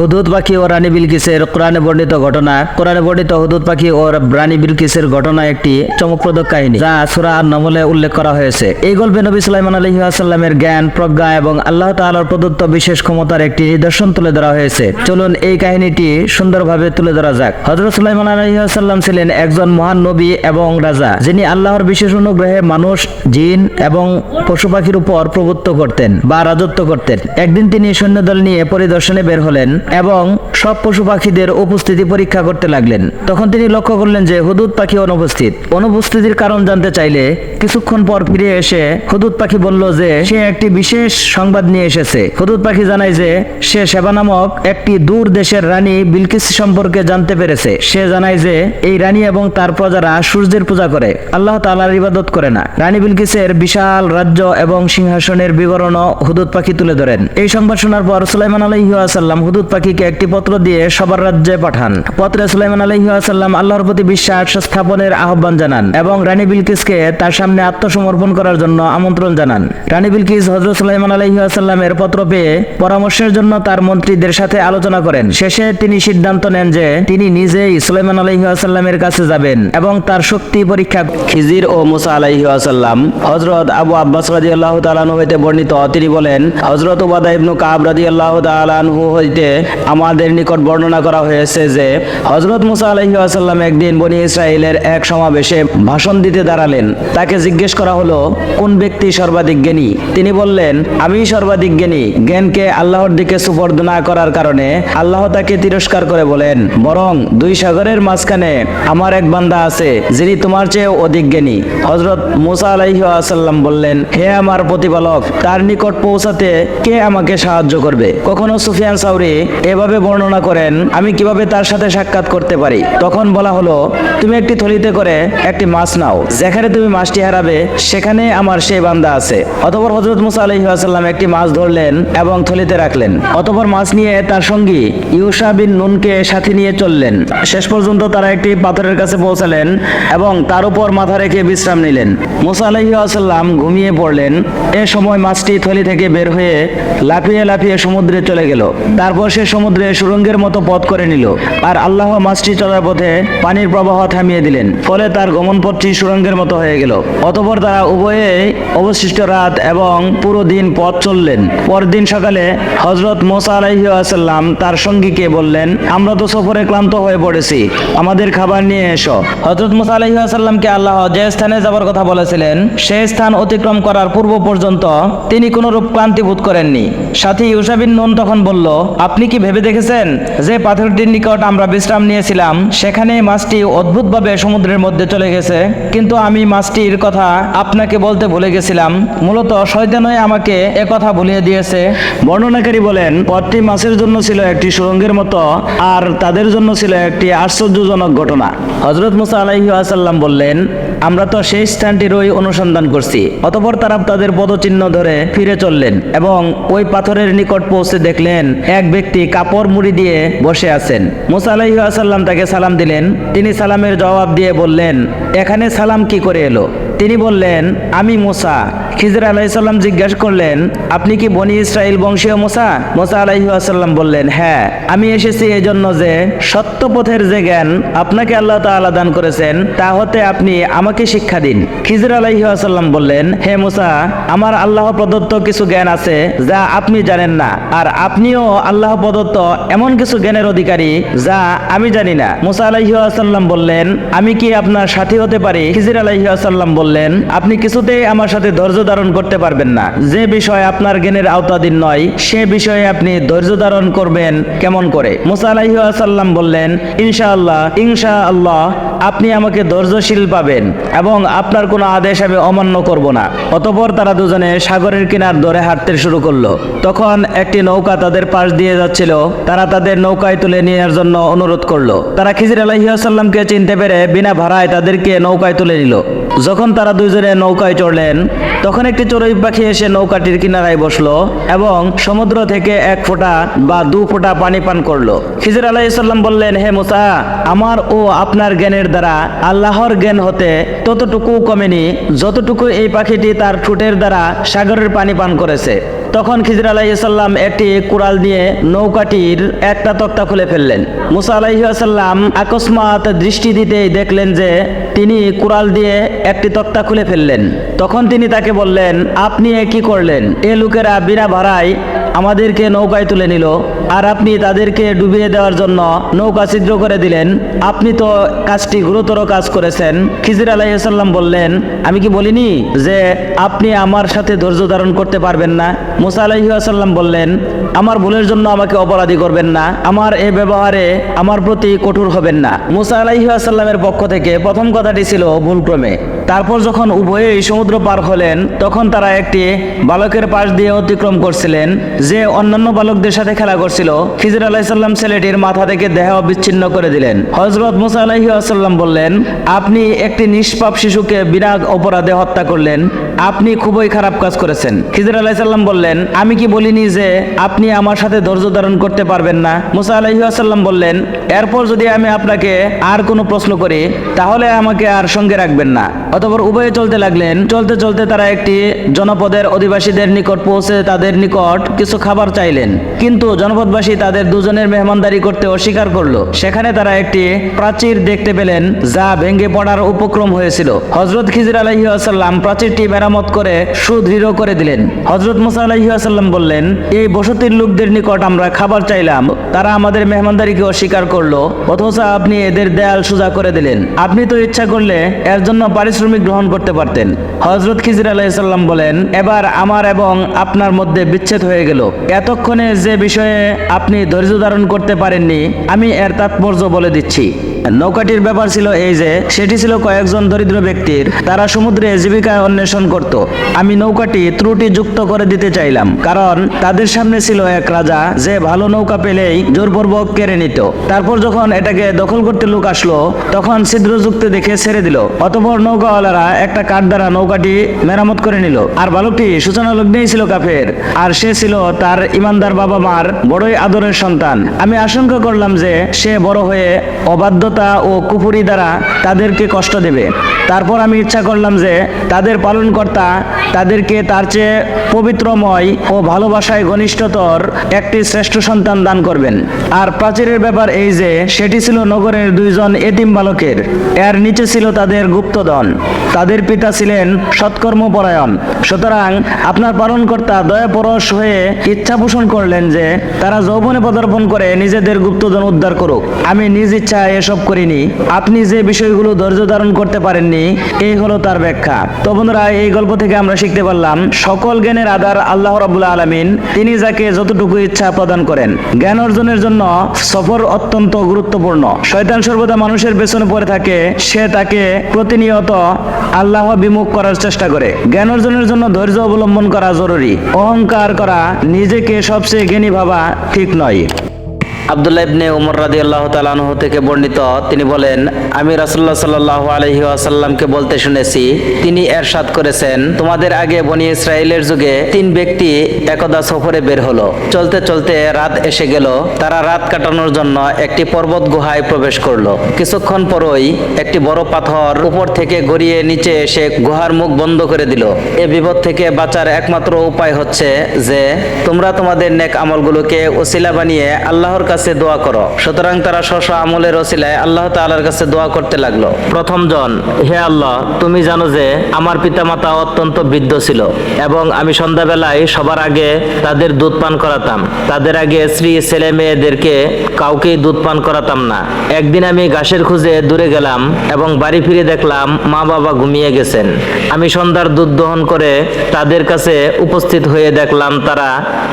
হুদুদ পাখি ও রানী বিলকিসের কোরআনে বর্ণিত ঘটনা। কোরআনে বর্ণিত হুদুদ পাখি ও রানী বিলকিসের ঘটনা একটি চমকপ্রদ কাহিনী, যা সুরা নমলে উল্লেখ করা হয়েছে। এই গল্পে নবী সালাইমান আলহিহাসাল্লামের জ্ঞান, প্রজ্ঞা এবং আল্লাহ তাআলার প্রদত্ত বিশেষ ক্ষমতার একটি নিদর্শন তুলে ধরা হয়েছে। চলুন এই কাহিনীটি সুন্দরভাবে তুলে ধরা যাক। হজরত সুলাইমান আলহিহাসাল্লাম ছিলেন একজন মহান নবী এবং রাজা, যিনি আল্লাহর বিশেষ অনুগ্রহে মানুষ, জিন এবং পশু পাখির উপর প্রভুত্ব করতেন বা রাজত্ব করতেন। একদিন তিনি সৈন্যদল নিয়ে পরিদর্শনে বের হলেন। এবং সব পশু পাখিদের উপস্থিতি পরীক্ষা করতে লাগলেন। তখন তিনি লক্ষ্য করলেন যে হুদুদ পাখি অনুপস্থিত। অনুপস্থিতির কারণ জানতে চাইলে কিছুক্ষণ পর ফিরে এসে হুদুদ পাখি বলল যে, সে একটি বিশেষ সংবাদ নিয়ে এসেছে। হুদুদ পাখি জানায় যে, সে সেবা নামক একটি দূর দেশের রানী বিলকিস সম্পর্কে জানতে পেরেছে। সে জানায় যে, এই রানী এবং তার প্রজারা সূর্যের পূজা করে। আল্লাহ তাআলার ইবাদত করে না। রানী বিলকিসের বিশাল রাজ্য এবং সিংহাসনের বিবরণ হুদুদ পাখি তুলে ধরেন। এই সংবাদ শোনার পর সুলাইমান আলাইহাসাল্লাম হুদুদ পাখিকে একটি পত্র দিয়ে সবার রাজ্যে পাঠান। পত্রে সুলাইমান আলাইহাসাল্লাম আল্লাহর প্রতি বিশ্বাস স্থাপনের আহ্বান জানান এবং রানী বিলকিসকে তার সামনে আত্মসমর্পণ করার জন্য আমন্ত্রণ জানান। রানী বিলকিস হজরত সুলাইমান আলাইহাসাল্লামের পত্র পেয়ে পরামর্শের জন্য তার মন্ত্রীদের সাথে আলোচনা করেন। শেষে তিনি সিদ্ধান্ত নেন যে তিনি নিজেই সুলাইমান আলাইহাসাল্লামের কাছে যাবেন এবং তার শক্তি পরীক্ষা খিজির ও মুসা আলাইহাসাল্লাম হজরত আবু আব্বাস রাজি আল্লাহ তালানু হইতে বর্ণিত। তিনি বলেন হজরত উবাদা ইবনু কাব রাজি আল্লাহ তালানহু হইতে আমাদের নিকট বর্ণনা করা হয়েছে যে হজরত মুসা আলাইহাসাল্লাম একদিন বনি ইসরায়েলের এক সমাবেশে ভাষণ দিতে দাঁড়ালেন। তাকে জিজ্ঞেস করা হলো, কোন ব্যক্তি সর্বাধিক জ্ঞানী? তিনি বললেন, আমি সর্বাধিক জ্ঞানী। জ্ঞানকে আল্লাহর দিকে সুপর্দ না করার কারণে আল্লাহ তাকে তিরস্কার করে বলেন, বরং দুই সাগরের মাঝখানে আমার এক বান্দা আছে, যিনি তোমার চেয়ে অধিক জ্ঞানী। হজরত মুসা আলাইহি আসাল্লাম বললেন, হে আমার প্রতিপালক, তার নিকট পৌঁছাতে কে আমাকে সাহায্য করবে? কখনো সুফিয়ান সাউরি এভাবে বর্ণনা করেন, আমি কীভাবে তার সাথে সাক্ষাৎ করতে পারি? তখন বলা হলো, তুমি একটি থলিতে করে একটি মাছ নাও। যেখানে তুমি মাছটি হারাবে, সেখানে আমার সেই বান্দা আছে। অতপর হজরত মুসা আলহি আসাল্লাম একটি মাছ ধরলেন এবং থলিতে রাখলেন। অতপর মাছ নিয়ে তার সঙ্গী ইউসা বিন নুনকে সাথে নিয়ে চললেন। শেষ পর্যন্ত তারা একটি পাথরের কাছে পৌঁছালেন এবং তার উপর মাথা রেখে বিশ্রাম নিলেন। মুসা আলহি আসাল্লাম ঘুমিয়ে পড়লেন। এ সময় মাছটি থলি থেকে বের হয়ে লাফিয়ে লাফিয়ে সমুদ্রে চলে গেল। তারপর সে সমুদ্রে সুরঙ্গের মতো পথ করে নিল, আর আল্লাহ মাছটি চলার পথে পানির প্রবাহ থামিয়ে দিলেন, ফলে তার গমন পথটি সুরঙ্গের মতো হয়ে গেল। অতপর তারা উভয়ে অবশিষ্ট রাত এবং পুরো দিন পথ চললেন। পরদিন সকালে হজরত মোসা আলাইহি আসাল্লাম তার সঙ্গীকে বললেন, আমরা তো সফরে ক্লান্ত হয়ে পড়েছি, আমাদের খাবার নিয়ে এসো। হজরত মোসা আলাইহি আসাল্লামকে আল্লাহ যে স্থানে যাবার কথা বলেছিলেন সেই স্থান অতিক্রম করার পূর্ব পর্যন্ত তিনি কোনরূপ ক্লান্তি বোধ করেননি। সাথী ইউসাবিন নুন তখন বলল, আপনি কি ভেবে দেখেছেন যে পাথরটির নিকট আমরা বিশ্রাম নিয়েছিলাম? সেখানে মাছটি অদ্ভুতভাবে সমুদ্রের মধ্যে চলে গেছে। কিন্তু আমি মাছটির কথা আপনাকে বলতে ভুলে গেছিলাম। মূলত শয়তানই আমাকে এ কথা ভুলিয়ে দিয়েছে। বর্ণনাকারী বলেন, পথটি মাছের জন্য ছিল একটি সুরঙ্গের মতো, আর তাদের জন্য ছিল একটি আশ্চর্যজনক ঘটনা। হজরত মুসা আলাইহি আসাল্লাম বললেন, আমরা তো সেই স্থানটিরই অনুসন্ধান করছি। অতপর তারা তাদের পদচিহ্ন ধরে ফিরে চললেন এবং ওই পাথরের নিকট পৌঁছে দেখলেন, এক ব্যক্তি কাপড় মুড়ি দিয়ে বসে আছেন। মোসা আলাইহি আসাল্লাম তাকে সালাম দিলেন। তিনি সালামের জবাব দিয়ে বললেন, এখানে সালাম কি করে এলো? তিনি বললেন, আমি মোসা। খিজর আলাইসাল্লাম জিজ্ঞাসা করলেন, আপনি কি বনি ইসরায়েল বংশীয় মোসা? মোসা আলাইহি আসাল্লাম বললেন হ্যাঁ আমি এসেছি এই জন্য যে সত্য পথের যে জ্ঞান আপনাকে আল্লাহ তাআলা দান করেছেন, তা হতে আপনি আমাকে শিক্ষা দিন। খিজর আলাইহি আসাল্লাম বললেন, হে মোসা, আমার আল্লাহ প্রদত্ত কিছু জ্ঞান আছে যা আপনি জানেন না, আর আপনিও আল্লাহ প্রদত্ত এমন কিছু জ্ঞানের অধিকারী যা আমি জানি না। মুসা আলাইহি আসাল্লাম বললেন, আমি কি আপনার সাথী হতে পারি? খিজির আলাইহি আসাল্লাম বললেন, আপনি কিছুতেই আমার সাথে ধৈর্য ধারণ করতে পারবেন না। যে বিষয় আপনার জ্ঞানের আওতাধীন নয়, সে বিষয়ে আপনি ধৈর্য ধারণ করবেন কেমন করে? মুসা আলাইহি আসাল্লাম বললেন, ইনশাআল্লাহ ইনশা আল্লাহ আপনি আমাকে ধৈর্যশীল পাবেন এবং আপনার কোনো আদেশ আমি অমান্য করব না। অতপর তারা দুজনে সাগরের কিনার ধরে হাঁটতে শুরু করল। তখন একটি নৌকা তাদের পাশ দিয়ে যাচ্ছিল। তারা তাদের নৌকায় তুলে নেওয়ার জন্য অনুরোধ করল। তারা খিজির আলাইসাল্লামকে চিনতে পেরে বিনা ভাড়ায় তাদেরকে নৌকায় তুলে নিল। যখন তারা দুইজনে নৌকায় চড়লেন, তখন একটি চড়ুই পাখি এসে নৌকাটির কিনারায় বসল এবং সমুদ্র থেকে এক ফোঁটা বা দু ফোঁটা পানি পান করল। খিজির আলাইসাল্লাম বললেন, হে মোসা, আমার ও আপনার জ্ঞানের দ্বারা আল্লাহর জ্ঞান হতে ততটুকু কমেনি, যতটুকু এই পাখিটি তার ঠোঁটের দ্বারা সাগরের পানি পান করেছে। তখন খিজির আলাইসাল্লাম একটি কুড়াল দিয়ে নৌকাটির একটা তক্তা খুলে ফেললেন। মুসা আলাইসাল্লাম আকস্মাত দৃষ্টি দিতেই দেখলেন যে তিনি কুড়াল দিয়ে একটি তক্তা খুলে ফেললেন। তখন তিনি তাকে বললেন, আপনি এ কি করলেন? এ লোকেরা বিনা ভাড়ায় আমাদেরকে নৌকায় তুলে নিল। আর আপনি তাদেরকে ডুবিয়ে দেওয়ার জন্য নৌকা ছিদ্র করে দিলেন। আপনি তো কাজটি গুরুতর কাজ করেছেন। খিজির আলাইসাল্লাম বললেন, আমি কি বলিনি যে আপনি আমার সাথে ধৈর্য ধারণ করতে পারবেন না? মুসা আলাইসাল্লাম বললেন, আমার ভুলের জন্য আমাকে অপরাধী করবেন না। আমার এ ব্যবহারে আমার প্রতি কঠোর হবেন না। মুসা আলাইসাল্লামের পক্ষ থেকে প্রথম কথাটি ছিল ভুলক্রমে। তারপর যখন উভয়েই সমুদ্র পার হলেন, তখন তারা একটি বালকের পাশ দিয়ে অতিক্রম করছিলেন, যে অন্যান্য বালকদের সাথে খেলা করছিল। খিজির আলাইসাল্লাম ছেলেটির মাথা থেকে দেহ বিচ্ছিন্ন করে দিলেন। হজরত মুসা আলাহি বললেন, আপনি একটি নিষ্পাপ শিশুকে বিরাগ অপরাধে হত্যা করলেন। আপনি খুবই খারাপ কাজ করেছেন। খিজির আলাইসাল্লাম বললেন, আমি কি বলিনি যে আপনি আমার সাথে ধৈর্য ধারণ করতে পারবেন না? মুসা আলাহি আসাল্লাম বললেন, এরপর যদি আমি আপনাকে আর কোনো প্রশ্ন করি, তাহলে আমাকে আর সঙ্গে রাখবেন না। অতপর উভয়ে চলতে লাগলেন। চলতে চলতে তারা একটি জনপদের অধিবাসীদের নিকট পৌঁছে তাদের নিকট কিছু খাবার চাইলেন। কিন্তু জনপদবাসী তাদের দুজনের মেহমানদারি করতে অস্বীকার করল। সেখানে তারা একটি প্রাচীর দেখতে পেলেন, যা ভেঙে পড়ার উপক্রম হয়েছিল। হজরত খিজির আলহি আসাল্লাম প্রাচীরটি মেরামত করে সুদৃঢ় করে দিলেন। হজরত মুসা বললেন, এই বসতির লোকদের নিকট আমরা খাবার চাইলাম। তারা আমাদের মেহমানদারিকে অস্বীকার করল, অথচ আপনি এদের দেয়াল সোজা করে দিলেন। আপনি তো ইচ্ছা করলে এর জন্য পারিশ্রমিক গ্রহণ করতে পারতেন। হজরত খিজির আলাইসাল্লাম বলেন, এবার আমার এবং আপনার মধ্যে বিচ্ছেদ হয়ে গেল। এতক্ষণে যে বিষয়ে আপনি ধৈর্য ধারণ করতে পারেননি, আমি এর তাৎপর্য বলে দিচ্ছি। নৌকাটির ব্যাপার ছিল এই যে, সেটি ছিল কয়েকজন দরিদ্র ব্যক্তির। তারা সমুদ্রে জীবিকায় অন্বেষণ করত। আমি নৌকাটি ত্রুটি যুক্ত করে দিতে চাইলাম, কারণ তাদের সামনে ছিল এক রাজা যে ভালো নৌকা পেলেই জোরপূর্বক কেড়ে নিত। তারপর যখন এটাকে দখল করতে লোক আসলো, তখন ছিদ্রযুক্ত দেখে ছেড়ে দিল। অতপর নৌকাওয়ালারা একটা কাঠ দ্বারা নৌকাটি মেরামত করে নিল। আর বালকটি সূচনা লগ্নেই ছিল কাফের, আর সে ছিল তার ইমানদার বাবা মার বড়ই আদরের সন্তান। আমি আশঙ্কা করলাম যে সে বড় হয়ে অবাধ্যতা ও কুফুরি দ্বারা তাদেরকে কষ্ট দেবে। তারপর আমি ইচ্ছা করলাম যে তাদের পালনকর্তা তাদেরকে তার চেয়ে পবিত্রময় ও ভালোবাসায় ঘনিষ্ঠতর একটি শ্রেষ্ঠ সন্তান দান করবেন। আর প্রাচীরের ব্যাপার এই যে, সেটি ছিল নগরের দুইজন এতিম বালকের। এর নিচে ছিল তাদের গুপ্তধন। তাদের পিতা ছিলেন সৎকর্মপরায়ণ। সুতরাং আপনার পালনকর্তা দয়াপরশ হয়ে ইচ্ছা পোষণ করলেন যে তারা যৌবনে পদার্পণ করে নিজেদের গুপ্তধন উদ্ধার করুক। আমি নিজ ইচ্ছায় এসব করিনি। আপনি যে বিষয়গুলো ধৈর্য ধারণ করতে পারেননি এই হলো তার ব্যাখ্যা। তো বন্ধুরা, এই গল্প থেকে আমরা শিখতে পারলাম, সকল জ্ঞানের আধার আল্লাহ রাবুল্লাহ আলমিন, তিনি যাকে যতটুকু ইচ্ছা প্রদান করেন। জ্ঞান অর্জনের জন্য সফর অত্যন্ত গুরুত্বপূর্ণ। শয়তান সর্বদা মানুষের পেছনে পড়ে থাকে, সে তাকে প্রতিনিয়ত আল্লাহ বিমুখ করার চেষ্টা করে। জ্ঞান অর্জনের জন্য ধৈর্য অবলম্বন করা জরুরি। অহংকার করা নিজেকে সবচেয়ে জ্ঞানী ভাবা ঠিক নয়। আবদুল্লাহ ইবনে উমর রাদি আল্লাহ তালাহ থেকে বর্ণিত, তিনি বলেন, আমি রাসুল্লাহ সাল্লাহ আলহি আসাল্লামকে বলতে শুনেছি, তিনি এরশাদ করেছেন, তোমাদের আগে বনি ইসরায়েলের যুগে তিন ব্যক্তি একদা সফরে বের হলো। চলতে চলতে রাত এসে গেল, তারা রাত কাটানোর জন্য একটি পর্বত গুহায় প্রবেশ করল। কিছুক্ষণ পরই একটি বড় পাথর উপর থেকে গড়িয়ে নিচে এসে গুহার মুখ বন্ধ করে দিল। এ বিপদ থেকে বাঁচার একমাত্র উপায় হচ্ছে যে, তোমরা তোমাদের নেক আমলগুলোকে ওসিলা বানিয়ে আল্লাহর কাছে দোয়া করো। সুতরাং তারা স্ব আমলের ওসিলায় আল্লাহ তাআলার কাছে দোয়া করতে লাগল। প্রথম জন, হে আল্লাহ, তুমি জানো যে আমার পিতামাতা অত্যন্ত বৃদ্ধ ছিল এবং আমি সন্ধ্যাবেলায় সবার আগে তাদের দুধ পান করাতাম। তাদের আগে স্ত্রী, ছেলে, মেয়েদেরকে কাউকেই দুধ পান করাতাম না। একদিন আমি ঘাসের খুঁজে দূরে গেলাম এবং বাড়ি ফিরে দেখলাম মা বাবা ঘুমিয়ে গেছেন। আমি সন্ধ্যার দুধ দহন করে তাদের কাছে উপস্থিত হয়ে দেখলাম তারা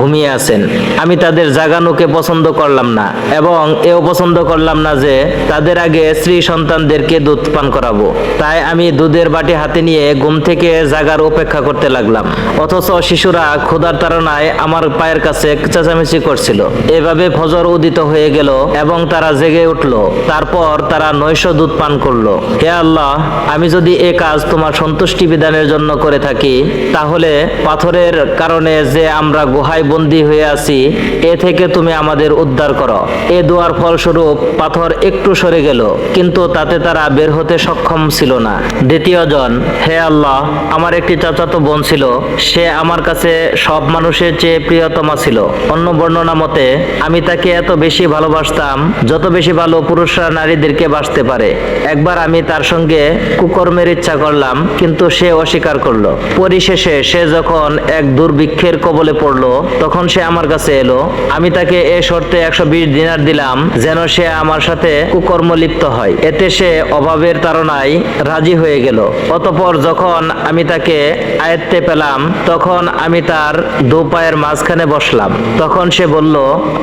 ঘুমিয়ে আছেন। আমি তাদের জাগানোকে পছন্দ করলাম। না। এবং এও পছন্দ করলাম না যে, তাদের আগে স্ত্রী সন্তানদেরকে দুধ পান করাবো। তাই আমি দুধের বাটি হাতে নিয়ে ঘুম থেকে জাগার অপেক্ষা করতে লাগলাম। অথচ শিশুরা ক্ষুধার তাড়নায় আমার পায়ের কাছে চেঁচামেচি করছিল। এভাবে ফজর উদিত হয়ে গেল এবং তারা জেগে উঠল। তারপর তারা নৈশ দুধ পান করল। হে আল্লাহ, আমি যদি এ কাজ তোমার সন্তুষ্টি বিধানের জন্য করে থাকি, তাহলে পাথরের কারণে যে আমরা গুহায় বন্দী হয়ে আছি, এ থেকে তুমি আমাদের উদ্ধার উদ্ধার করো। এ দোয়ার ফলস্বরূপ পাথর একটু সরে গেল, কিন্তু তাতে তারা বের হতে সক্ষম ছিল না। দ্বিতীয় জন, হে আল্লাহ, আমার একটি চাচাতো বোন ছিল, সে আমার কাছে সব মানুষের চেয়ে প্রিয়তমা ছিল। অন্য বর্ণনা মতে, আমি তাকে এত বেশি ভালোবাসতাম, যত বেশি ভালো পুরুষরা নারীদেরকে বাসতে পারে। একবার আমি তার সঙ্গে কুকর্মের ইচ্ছা করলাম, কিন্তু সে অস্বীকার করল। পরিশেষে সে যখন এক দুর্ভিক্ষের কবলে পড়ল, তখন সে আমার কাছে এলো, আমি তাকে এ শর্তে একশো বিশ দিনার দিলাম, যেন সে আমার সাথে কুকর্ম লিপ্ত হয়। এতে সে অভাবের তাড়নায় রাজি হয়ে গেল। অতপর যখন আমি তাকে আয়ত্তে পেলাম, তখন আমি তার দু পায়ের মাঝখানে বসলাম। তখন সে বলল,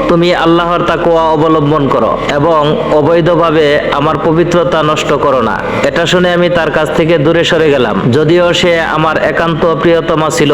তুমি আল্লাহর তাকুয়া অবলম্বন করো এবং অবৈধভাবে আমার পবিত্রতা নষ্ট করো না। এটা শুনে আমি তার কাছ থেকে দূরে সরে গেলাম। যদিও সে আমার একান্ত প্রিয়তমা ছিল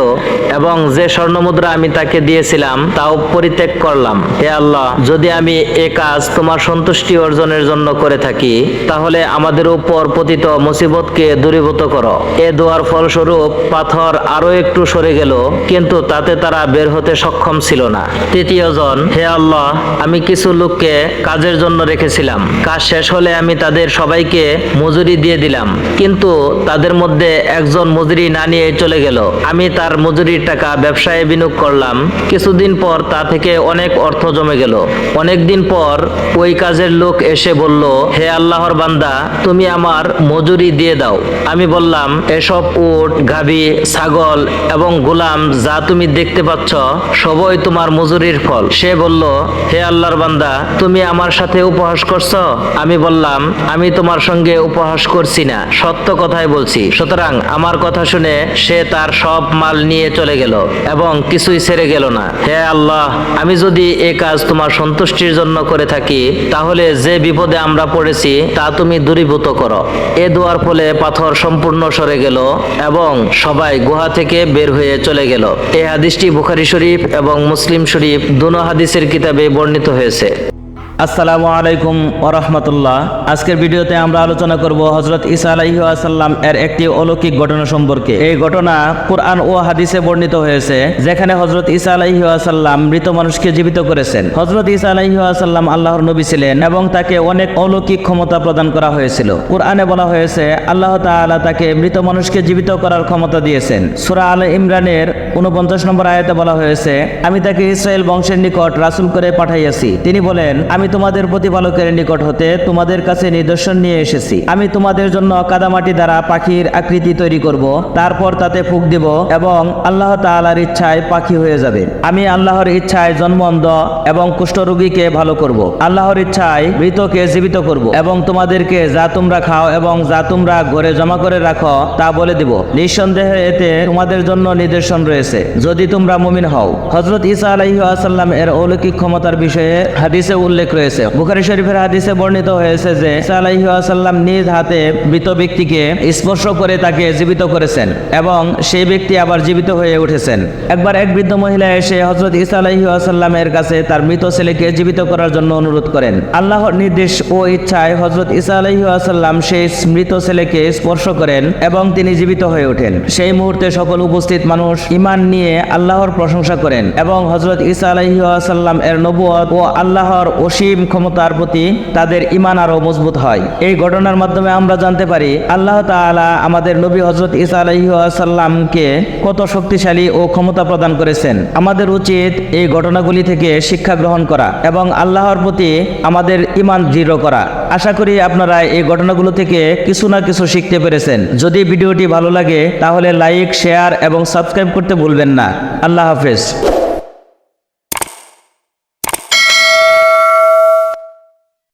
এবং যে স্বর্ণমুদ্রা আমি তাকে দিয়েছিলাম, তাও পরিত্যাগ করলাম। হে আল্লাহ যদি আমি এ কাজ তোমার সন্তুষ্টি অর্জনের জন্য করে থাকি, তাহলে আমাদের উপর পতিত মুসিবতকে দূরীভূত করো। এ দোয়ার ফলস্বরূপ পাথর আরও একটু সরে গেল, কিন্তু তাতে তারা বের হতে সক্ষম ছিল না। তৃতীয় জন, হে আল্লাহ, আমি কিছু লোককে কাজের জন্য রেখেছিলাম। কাজ শেষ হলে আমি তাদের সবাইকে মজুরি দিয়ে দিলাম, কিন্তু তাদের মধ্যে একজন মজুরি না নিয়ে চলে গেল। আমি তার মজুরির টাকা ব্যবসায় বিনিয়োগ করলাম। কিছুদিন পর তা থেকে অনেক অর্থ জমে গেল। অনেক দিন পর ওই কাজের লোক এসে বলল, হে আল্লাহর বান্দা, তুমি আমার মজুরি দিয়ে দাও। আমি বললাম, এসব উট গাভী ছাগল এবং গোলাম যা তুমি দেখতে পাচ্ছ, সবই তোমার মজুরির ফল। সে বলল, হে আল্লাহর বান্দা, তুমি আমার সাথে উপহাস করছ? আমি বললাম, আমি তোমার সঙ্গে উপহাস করছি না, সত্য কথাই বলছি। সুতরাং আমার কথা শুনে সে তার সব মাল নিয়ে চলে গেল এবং কিছুই ছেড়ে গেল না। হে আল্লাহ, আমি যদি এ কাজ তোমার সন্তুষ্টির জন্য করে থাকি, তাহলে যে বিপদে আমরা পড়েছি, তা তুমি দূরীভূত করো। এ দোয়ার ফলে পাথর সম্পূর্ণ সরে গেল এবং সবাই গুহা থেকে বের হয়ে চলে গেল। এ হাদিসটি বুখারি শরীফ এবং মুসলিম শরীফ দুনো হাদিসের কিতাবে বর্ণিত হয়েছে। আসসালামু আলাইকুম ওরহমতুল্লাহ আজকের ভিডিওতে আমরা আলোচনা করব হজরত ইসা আলাইহি আসাল্লাম এর একটি অলৌকিক ঘটনা সম্পর্কে। এই ঘটনা কোরআন ও হাদিসে বর্ণিত হয়েছে, যেখানে হজরত ইসা আলাইহি আসাল্লাম মৃত মানুষকে জীবিত করেছেন। হজরত ইসা আলাইহি আসাল্লাম আল্লাহর নবী ছিলেন এবং তাকে অনেক অলৌকিক ক্ষমতা প্রদান করা হয়েছিল। কোরআনে বলা হয়েছে, আল্লাহ তাআলা তাকে মৃত মানুষকে জীবিত করার ক্ষমতা দিয়েছেন। সূরা আল ইমরানের উনপঞ্চাশ নম্বর আয়াতে বলা হয়েছে, আমি তাকে ইসরায়েল বংশের নিকট রাসুল করে পাঠাইয়াছি। তিনি বলেন, আমি তোমাদের প্রতিপালকের নিকট হতে তোমাদের কাছে নিদর্শন নিয়ে এসেছি। আমি তোমাদের জন্য কাদামাটি দ্বারা পাখির আকৃতি তৈরি করব, তারপর তাতে ফুক দিব এবং আল্লাহ তাআলার ইচ্ছায় পাখি হয়ে যাবে। আমি আল্লাহর ইচ্ছায় জন্মন্ধ এবং কুষ্ঠরোগীকে ভালো করব। আল্লাহর ইচ্ছায় মৃতকে জীবিত করব এবং তোমাদেরকে যা তোমরা খাও এবং যা তোমরা ঘরে জমা করে রাখো তা বলে দিব। নিঃসন্দেহে এতে তোমাদের জন্য নিদর্শন রয়েছে। যদি তোমরা মুমিন হও। হজরত ঈসা আলাইহি আসাল্লাম এর অলৌকিক ক্ষমতার বিষয়ে হাদিসে উল্লেখ রয়েছে বুখারী শরীফের হাদিসে বর্ণিত হয়েছে যে আসাল্লাম নিজ হাতে মৃত ব্যক্তিকে স্পর্শ করে তাকে জীবিত করেছেন এবং সেই ব্যক্তি আবার জীবিত হয়ে উঠেছেন। একবার এক বৃদ্ধ মহিলা এসে হজরত ঈসা আলাইহি আসাল্লামের কাছে তার মৃত ছেলেকে জীবিত করার জন্য অনুরোধ করেন। আল্লাহর নির্দেশ ও ইচ্ছায় হজরত ঈসা আলাইহি আসাল্লাম সেই মৃত ছেলেকে স্পর্শ করেন এবং তিনি জীবিত হয়ে ওঠেন। সেই মুহূর্তে সকল উপস্থিত মানুষ ইমান নিয়ে আল্লাহর প্রশংসা করেন এবং হজরত ঈসা আলাইহি আসাল্লাম এর নবুয়ত ও আল্লাহর অসীম ক্ষমতার প্রতি তাদের ইমান আরও মজবুত হয়। এই ঘটনার মাধ্যমে আমরা জানতে পারি, আল্লাহ তাআলা আমাদের নবী হজরত ঈসা আলাইহি আসাল্লামকে কত শক্তিশালী ও ক্ষমতা প্রদান করেছেন। আমাদের উচিত এই ঘটনাগুলি থেকে শিক্ষা গ্রহণ করা এবং আল্লাহর প্রতি আমাদের ইমান দৃঢ় করা। আশা করি আপনারা এই ঘটনাগুলো থেকে কিছু না কিছু শিখতে পেরেছেন। যদি ভিডিওটি ভালো লাগে, তাহলে লাইক, শেয়ার এবং সাবস্ক্রাইব করতে ভুলবেন না। আল্লাহ হাফেজ।